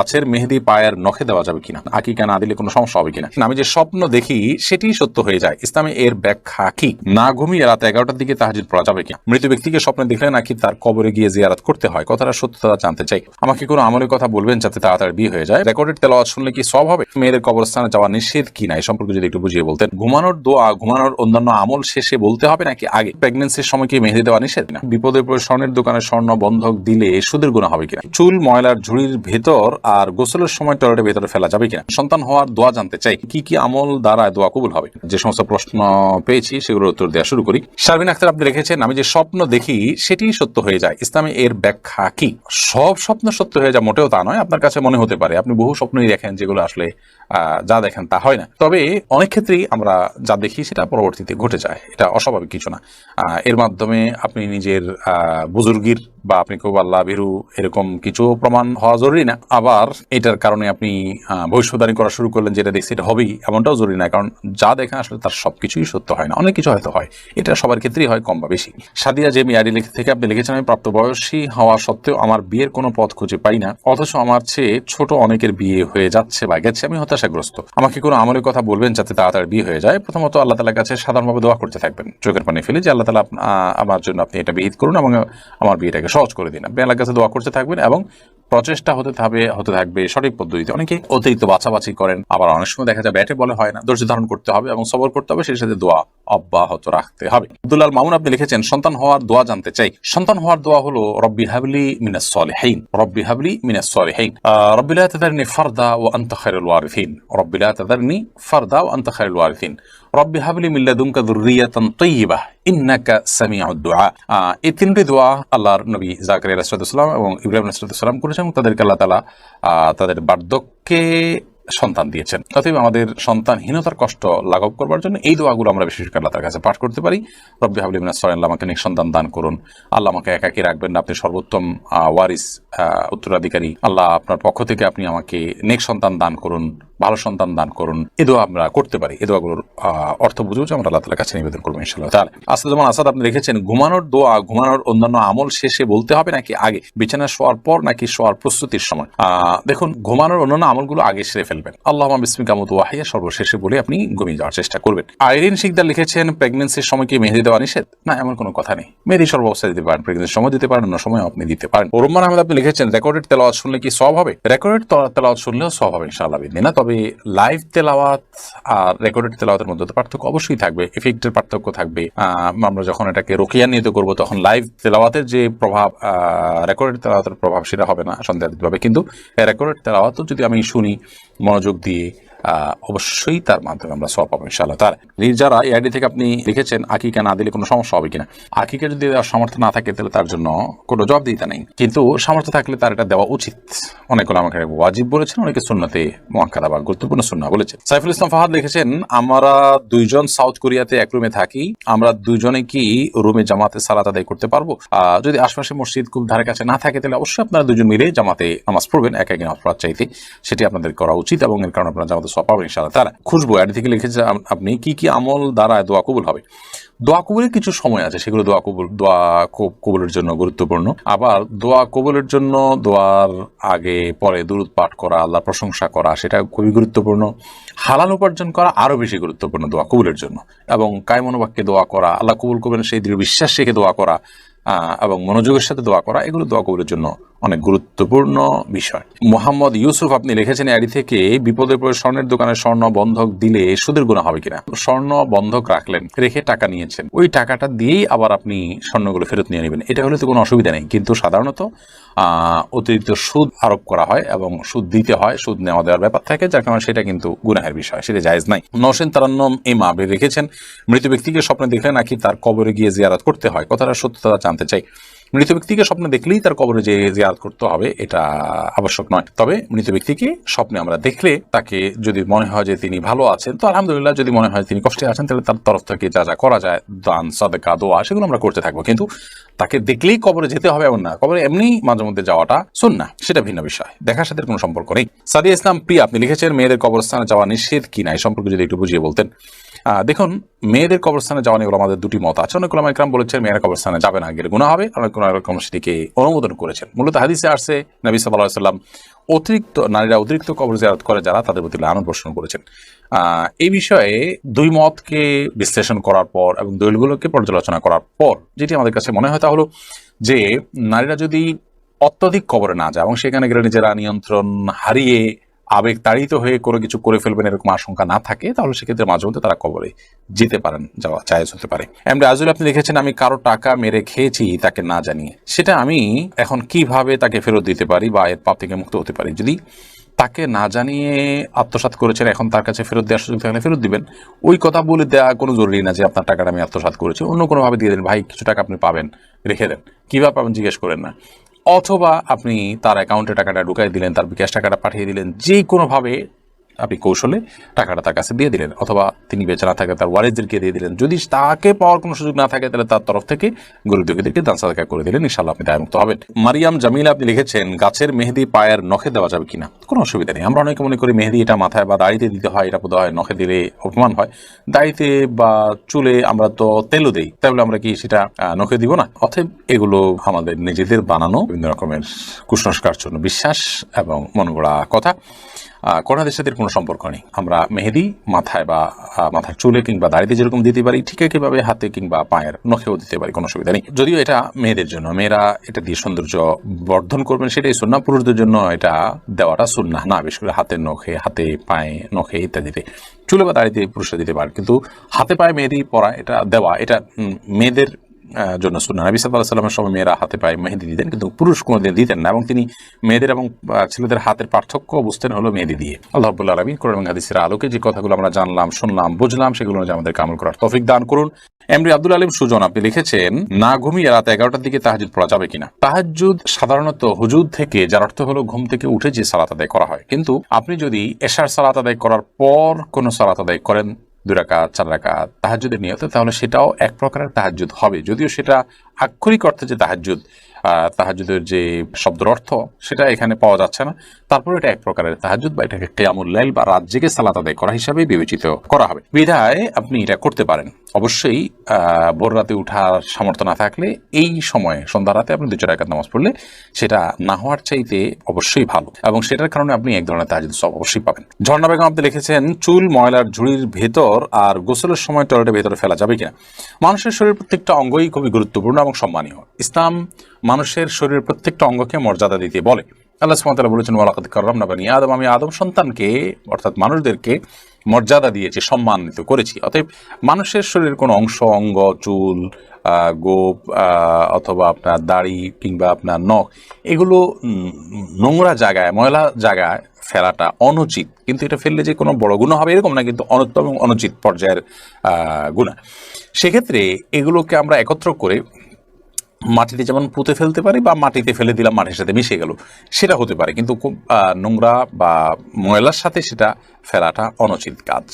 গাছের মেহেদি পায়ের নখে দেওয়া যাবে কিনা? আকিকা না দিলে কোনো সমস্যা হবে কিনা? আমি যে স্বপ্ন দেখি সেটি সত্য হয়ে যায়। ইসলামে এর ব্যাখ্যা কি? না ঘুমিয়ে রাত এগারোটার দিকে তাহাজিদ পড়া যাবে কিনা? মৃত ব্যক্তিকে স্বপ্নে দেখলে নাকি তার কবরে গিয়ে জিয়ারাত করতে হয়? কথাটা সত্যতা জানতে চাই। আমাকে কোনো আমলের কথা বলবেন যাতে তাড়াতাড়ি বিয়ে হয়ে যায়? রেকর্ডেড তেলাওয়াত শুনলে কি সব হবে? মেয়েদের কবরস্থানে যাওয়া নিষেধ কি না? এই সম্পর্কে যদি একটু বুঝিয়ে বলতেন। ঘুমানোর দোয়া, ঘুমানোর অন্যান্য আমল শেষে বলতে হবে নাকি আগে? প্রেগনেন্সির সময় কি মেহেদি দেওয়া নিষেধ না বিপদের পরে স্বর্ণের দোকানে স্বর্ণ বন্ধক দিলে সুদের গুণা হবে কিনা? চুল, ময়লার ঝুড়ির ভেতর আর গোসলের সময় টয়লেটের ভেতরে ফেলা যাবে কিনা? সন্তান হওয়ার দোয়া জানতে চাই। কি কি আমল দ্বারা দোয়া কবুল হবে? যে সমস্ত প্রশ্ন পেয়েছি, সেগুলোর উত্তর দেওয়া শুরু করি। শারমিন আক্তার, আপনি রেখেছেন আমি যে স্বপ্ন দেখি, সেটি সত্য হয়ে যায়। ইসলামে এর ব্যাখ্যা কি? সব স্বপ্ন সত্য হয়ে যায়, মোটেও তা নয়। আপনার কাছে মনে হতে পারে, আপনি বহু স্বপ্নই দেখেন, যেগুলো আসলে যা দেখেন তা হয় না। তবে অনেক ক্ষেত্রেই আমরা যা দেখি, সেটা পরবর্তীতে ঘটে যায়। এটা অস্বাভাবিক কিছু না। এর মাধ্যমে আপনি নিজের বুজুর্গির বা আপনি খুব আল্লাহ ভীরু এরকম কিছু প্রমাণ হওয়া জরুরি না। আবার এটার কারণে আপনি আহ, ভবিষ্যৎবাণী করা শুরু করলেন যেটা দেখছি এটা হবেই এমনটাও জরুরি না। কারণ যা দেখেন আসলে তার সবকিছুই সত্য হয় না। অনেক কিছু হয়তো হয়। এটা সবার ক্ষেত্রেই হয় কম বা বেশি। সাদিয়া যে মিয়ারি লিখে থেকে আপনি লিখেছেন আমি প্রাপ্তবয়সী হওয়া সত্ত্বেও আমার বিয়ের কোনো পথ খুঁজে পাই না। অথচ আমার চেয়ে ছোট অনেকের বিয়ে হয়ে যাচ্ছে বা গেছে আমি হতাশাগ্রস্ত। আমাকে কোনো আমলের কথা বলবেন যাতে তাড়াতাড়ি বিয়ে হয়ে যায়। প্রথমত আল্লাহ তালার কাছে সাধারণভাবে দোয়া করতে থাকবেন। চোখের পানি ফেলে যে আল্লাহ তালা আমার জন্য আপনি এটা বিহিত করুন এবং আমার বিয়েটাকে সহজ করে দিন। আপনি আল্লাহর কাছে দোয়া করতে থাকবেন এবং প্রচেষ্টা হতে থাকবে হতে থাকবে সঠিক পদ্ধতিতে। অনেকে অতিরিক্ত বাছাবাছি করেন আবার অনেক সময় দেখা যায় ব্যাটে বলে হয় না ধৈর্য ধারণ করতে হবে এবং সবর করতে হবে সেই সাথে দোয়া অব্যাহত রাখতে হবে। আব্দুল্লাহ মামুন আপনি লিখেছেন সন্তান হওয়ার দোয়া জানতে চাই। সন্তান হওয়ার দোয়া হলো রব্বি হাবলি মিনাস সলিহিন রব্বি হাবলি মিনাস সলিহিন আহ, রব্বি লা তাদারনি ফারদা ও আনতা খায়রুল ওয়ারিথিন রব্বি লা তাদারনি ফারদা ও আনতা ওয়ারিথিন রব্বি হাবলি মিন লাদুনকা যুররিয়াতান তাইয়্যিবাহ ইন্নাকা সামিউদ দুআ আহ, এই তিনটি দোয়া আল্লাহর নবী জাকারিয়া রাসূলুল্লাহ এবং ইব্রাহিম রাসূলুল্লাহ করেছেন এবং তাদেরকে আল্লাহ তাআলা আহ, তাদের বার্ধক্যে সন্তান দিয়েছেন। অতএব আমাদের সন্তানহীনতার কষ্ট লাঘব করবার জন্য এই দোয়াগুলো আমরা বিশেষ করে আল্লাহ কাছে পাঠ করতে পারি। রব্বি হাবলি মিনাস সাল্লাহ আমাকে সন্তান দান করুন। আল্লাহ আমাকে একাকি রাখবেন না, আপনি সর্বোত্তম ওয়ারিস উত্তরাধিকারী। আল্লাহ আপনার পক্ষ থেকে আপনি আমাকে নেক সন্তান দান করুন, ভালো সন্তান দান করুন। এ দোয়া আমরা করতে পারি। এ দোয়াগুলোর অর্থ বুঝেও আমরা আল্লাহ তালার কাছে নিবেদন করব ইনশাল্লাহ তাহলে আসাদুজ্জামান আসাদ আপনি রেখেছেন ঘুমানোর দোয়া, ঘুমানোর অন্যান্য আমল শেষে বলতে হবে নাকি আগে? বিছানা শোয়ার পর নাকি শোয়ার প্রস্তুতির সময়? দেখুন, ঘুমানোর অন্যান্য আমলগুলো আগে সেরে ফেলবেন। আল্লাহ বিসমিকা মতো ওয়াহিয়া, সর্বশেষে বলে আপনি ঘুমিয়ে যাওয়ার চেষ্টা করবেন। আইরিন শিকদার লিখেছেন প্রেগনেন্সির সময় কি মেহেদি দেওয়া নিষেধ? না, এমন কোনো কথা নেই। মেহেদি সর্বাবস্থায় দিতে পারেন প্রেগনেন্সির সময় দিতে পারেন, অন্য সময় আপনি দিতে পারেন। রহমান আহমেদ আপনি লিখেছেন, রেকর্ডেড তেলাওয়াত শুনলে কি সব হবে? রেকর্ডেড তেলাওয়াত শুনলেও সব হবে ইনশাআল্লাহ বিদিন। না, তবে লাইভ তেলাওয়াত আর রেকর্ডেড তেলাওয়াতের মধ্যে তো পার্থক্য অবশ্যই থাকবে, এফেক্টের পার্থক্য থাকবে। আমরা যখন এটাকে রোকিয়া নিয়ে করব, তখন লাইভ তেলাওয়াতের যে প্রভাব রেকর্ডেড তেলাওয়াতের প্রভাব সেটা হবে না সন্দেহাতীতভাবে। কিন্তু রেকর্ডেড তেলাওয়াতও যদি আমি শুনি মনোযোগ দিয়ে আহ, অবশ্যই তার মাধ্যমে আমরা সব পাবো, ইনশাআল্লাহ। তার যারা এআইডি থেকে আপনি লিখেছেন, আকিকা না দিলে কোনো সমস্যা হবে কিনা? আকিকা যদি দেওয়ার সামর্থ্য না থাকে, তাহলে তার জন্য কোনো জবাব দিতে নেই। কিন্তু সামর্থ্য থাকলে তার এটা দেওয়া উচিত। অনেকগুলো আমাকে ওয়াজিব বলেছেন, অনেকে সুন্নতে মহাকাদা বা গুরুত্বপূর্ণ সুন্না বলেছেন। সাইফুল ইসলাম ফাহাদ লিখেছেন, আমরা দুইজন সাউথ কোরিয়াতে এক রুমে থাকি, আমরা দুজনে কি রুমে জামাতে সালাত আদায় করতে পারব? যদি আশপাশে মসজিদ খুব ধারে কাছে না থাকে, তাহলে অবশ্যই আপনারা দুজন মিলে জামাতে নামাজ পড়বেন এক এক নামাজ পড়ার চাইতে। সেটি আপনাদের করা উচিত এবং এর কারণে আপনারা জামাতে সব তারা থেকে লিখেছে আপনি কি কি আমল দ্বারা দোয়া কবুল হবে। দোয়া কবুলের কিছু সময় আছে, সেগুলো দোয়া কবুল দোয়া কবুলের জন্য গুরুত্বপূর্ণ। আবার দোয়া কবুলের জন্য দোয়ার আগে, পরে দুরুদ পাঠ করা আল্লাহ প্রশংসা করা, সেটা খুবই গুরুত্বপূর্ণ। হালাল উপার্জন করা আরও বেশি গুরুত্বপূর্ণ দোয়া কবুলের জন্য। এবং কায় মনোবাক্যে দোয়া করা, আল্লাহ কবুল করবেন সেই দৃঢ় বিশ্বাস রেখে দোয়া করা এবং মনোযোগের সাথে দোয়া করা, এগুলো দোয়া কবুলের জন্য অনেক গুরুত্বপূর্ণ বিষয়। মোহাম্মদ ইউসুফ, আপনি লিখেছেন এডি থেকে, বিপদের পরে স্বর্ণের দোকানে স্বর্ণ বন্ধক দিলে সুদের গুণা হবে কিনা? স্বর্ণ বন্ধক রাখলেন, রেখে টাকা নিয়েছেন। ওই টাকাটা দিয়েই আবার আপনি স্বর্ণগুলো ফেরত নিয়ে নেবেন। এটা হলে তো কোনো অসুবিধা নেই। কিন্তু সাধারণত অতিরিক্ত সুদ আরোপ করা হয় এবং সুদ দিতে হয়, সুদ নেওয়া দেওয়ার ব্যাপার থাকে, যার কারণে সেটা কিন্তু গুনাহের বিষয়, সেটা জায়েজ নাই। নসেন তারান্নম ইমা আপনি রেখেছেন। মৃত ব্যক্তিকে স্বপ্নে দেখলে নাকি তার কবরে গিয়ে জিয়ারত করতে হয়। কথাটা সত্যতা জানতে চাই। মৃত ব্যক্তিকে স্বপ্নে দেখলেই তার কবরে যে জিয়ারত করতে হবে, এটা আবশ্যক নয়। তবে মৃত ব্যক্তিকে স্বপ্নে আমরা দেখলে তাকে যদি মনে হয় যে তিনি ভালো আছেন, তো আলহামদুলিল্লাহ যদি মনে হয় তিনি কষ্টে আছেন, তাহলে তার তরফ থেকে যা যা করা যায়, দান, সাদেকা, দোয়া, সেগুলো আমরা করতে থাকব। কিন্তু তাকে দেখলেই কবরে যেতে হবে এমন না। কবরে এমনি মাঝে মধ্যে যাওয়াটা শোন না সেটা ভিন্ন বিষয়। দেখার সাথে কোনো সম্পর্ক নেই। সাদিয়া ইসলাম, প্রিয়া, আপনি লিখেছেন, মেয়েদের কবরস্থানে যাওয়া নিষেধ কি না এই সম্পর্কে যদি একটু বুঝিয়ে বলতেন। দেখুন, মেয়েদের কবরস্থানে যাওয়া নিয়ে আমাদের দুটি মত আছে। অনেক ওলামা ইকরাম বলেছেন, মেয়েরা কবরস্থানে যাবে না, গেলে গুণা হবে। অনেক রকম সেটিকে অনুমোদন করেছেন। মূলত হাদিসে আসছে, নবী সাল্লাহ সাল্লাম অতিরিক্ত, নারীরা অতিরিক্ত কবর জিয়ারত করে যারা তাদের প্রতি লালন পোষণ করেছেন। এই বিষয়ে দুই মতকে বিশ্লেষণ করার পর এবং দলিলগুলোকে পর্যালোচনা করার পর, যেটি আমাদের কাছে মনে হয় তা হলো যে, নারীরা যদি অত্যধিক কবরে না যায় এবং সেখানে গেলে নিজেরা নিয়ন্ত্রণ হারিয়ে আবেগ তাড়িত হয়ে কোনো কিছু করে ফেলবেন এরকম আশঙ্কা না থাকে, তাহলে সেক্ষেত্রে মাঝে মধ্যে তারা কবরে যেতে পারেন, যাওয়া চায়জ হতে পারে। এমনি আজুল আপনি লিখেছেন, আমি কারও টাকা মেরে খেয়েছি তাকে না জানিয়ে। সেটা আমি এখন কীভাবে তাকে ফেরত দিতে পারি বা এর পাপ থেকে মুক্ত হতে পারি? যদি তাকে না জানিয়ে আত্মসাৎ করেছেন, এখন তার কাছে ফেরত দেওয়ার সুযোগ থাকলে ফেরত দিবেন। ওই কথা বলে দেওয়া কোনো জরুরি না যে, আপনার টাকাটা আমি আত্মসাৎ করেছি। অন্য কোনোভাবে দিয়ে দেন ভাই, কিছু টাকা আপনি পাবেন, রেখে দেন। কীভাবে পাবেন জিজ্ঞেস করেন না। অথবা আপনি তার অ্যাকাউন্টে টাকাটা ঢুকাই দিলেন তার বিকাশ টাকাটা পাঠিয়ে দিলেন যে কোনোভাবে আপনি কৌশলে টাকাটা তার কাছে দিয়ে দিলেন, অথবা তিনি বেঁচে না থাকে তার ওয়ারিসদেরকে দিয়ে দিলেন। যদি তাকে পাওয়ার কোনো সুযোগ না থাকে, তাহলে তার তরফ থেকে গরিব দুঃখীদেরকে দান সাদাকা করে দিলেন ইনশাল্লাহ আপনি দায়মুক্ত হবেন। মারিয়াম জামিলা, আপনি লিখেছেন, গাছের মেহেদি পায়ের নখে দেওয়া যাবে কিনা? কোনো অসুবিধা নেই। আমরা অনেকে মনে করি মেহেদি এটা মাথায় বা দাড়িতে দিতে হয়, এটা বোধ হয় নখে দিলে অপমান হয়। দাড়িতে বা চুলে আমরা তো তেলও দেই, তাহলে আমরা কি সেটা নখে দিব না? অতএব এগুলো আমাদের নিজেদের বানানো বিভিন্ন রকমের কুসংস্কার জন্য বিশ্বাস এবং মনগড়া কথা। আহ, করোনা দেশের কোনো সম্পর্ক নেই। আমরা মেহেদি মাথায় বা মাথার চুলে কিংবা দাড়িতে যেরকম দিতে পারি ঠিক একইভাবে হাতে কিংবা পায়ের নখেও দিতে পারি কোনো অসুবিধা নেই। যদিও এটা মেয়েদের জন্য মেয়েরা এটা দিয়ে সৌন্দর্য বর্ধন করবেন সেটাই সুন্না পুরুষদের জন্য এটা দেওয়াটা সুন্না। না বিশেষ করে হাতের নখে হাতে পায়ে নখে ইত্যাদিতে চুলে বা দাড়িতে পুরুষরা দিতে পারে। কিন্তু হাতে পায়ে মেহেদি পরা এটা দেওয়া এটা মেয়েদের জন্য সুন্না নবী সাল্লাহ সাল্লামের সময় মেয়েরা হাতে পায়ে মেহেদি দিতেন, কিন্তু পুরুষ কোনোদিন দিতেন না এবং তিনি মেয়েদের এবং ছেলেদের হাতের পার্থক্য বুঝতেন হলো মেহেদি দিয়ে। আল্লাহ আব্বুল্লাহ রবি কোরআন এবং হাদিসের আলোকে যে কথাগুলো আমরা জানলাম, শুনলাম, বুঝলাম, সেগুলো আমাদের কামল করার তৌফিক দান করুন। এমরি আব্দুল আলিম সুজন, আপনি লিখেছেন, না ঘুমিয়ে রাত এগারোটার দিকে তাহাজুদ পড়া যাবে কিনা? তাহাজুদ সাধারণত হুজুদ থেকে, যার অর্থ হলো ঘুম থেকে উঠে যে সালাত আদায় করা হয়। কিন্তু আপনি যদি এশার সালাত আদায় করার পর কোনো সালাত আদায় করেন দুই রাকাত, চার রাকাত তাহাজুদের নিয়ত, তাহলে সেটাও এক প্রকারের তাহাজুদ হবে। যদিও সেটা আক্ষরিক অর্থে যে তাহাজুদ তাহাজুদের যে শব্দের অর্থ, সেটা এখানে পাওয়া যাচ্ছে না। তারপর এটা এক প্রকারের তাহাজুদ বা এটাকে কেয়ামুল লাইল বা রাত জেগে সালাত আদায় করা হিসাবে বিবেচিত করা হবে। বিধায় আপনি এটা করতে পারেন। অবশ্যই ভোর রাতে উঠার সামর্থ্য না থাকলে এই সময়ে, সন্ধ্যা রাতে আপনি দু চার একাত নামাজ পড়লে সেটা না হওয়ার চাইতে অবশ্যই ভালো এবং সেটার কারণে আপনি এক ধরনের তাহাজুদ সব অবশ্যই পাবেন। ঝর্ণা বেগম, আপনি লিখেছেন, চুল ময়লার ঝুড়ির ভেতর আর গোসলের সময় টয়লেটের ভেতরে ফেলা যাবে কিনা? মানুষের শরীর প্রত্যেকটা অঙ্গই খুবই গুরুত্বপূর্ণ এবং সম্মানীয়। ইসলাম মানুষের শরীরের প্রত্যেকটা অঙ্গকে মর্যাদা দিতে বলে। আল্লাহ সুবহানাহু বলেছেন, ওয়ালাকাদ কাররামনা বানি আদম। আমি আদম সন্তানকে, অর্থাৎ মানুষদেরকে মর্যাদা দিয়েছি, সম্মানিত করেছি। অতএব মানুষের শরীরের কোনো অংশ, অঙ্গ, চুল গোপ অথবা আপনার দাড়ি কিংবা আপনার নখ, এগুলো নোংরা জায়গায়, ময়লা জায়গায় ফেলাটা অনুচিত। কিন্তু এটা ফেললে যে কোনো বড় গুণ হবে, এরকম না, কিন্তু অনুত্তম অনুচিত পর্যায়ের গুণা সেক্ষেত্রে এগুলোকে আমরা একত্র করে মাটিতে যেমন পুঁতে ফেলতে পারি বা মাটিতে ফেলে দিলাম মাটির সাথে মিশে গেল, সেটা হতে পারে। কিন্তু খুব নোংরা বা ময়লার সাথে সেটা ফেলাটা অনুচিত কাজ।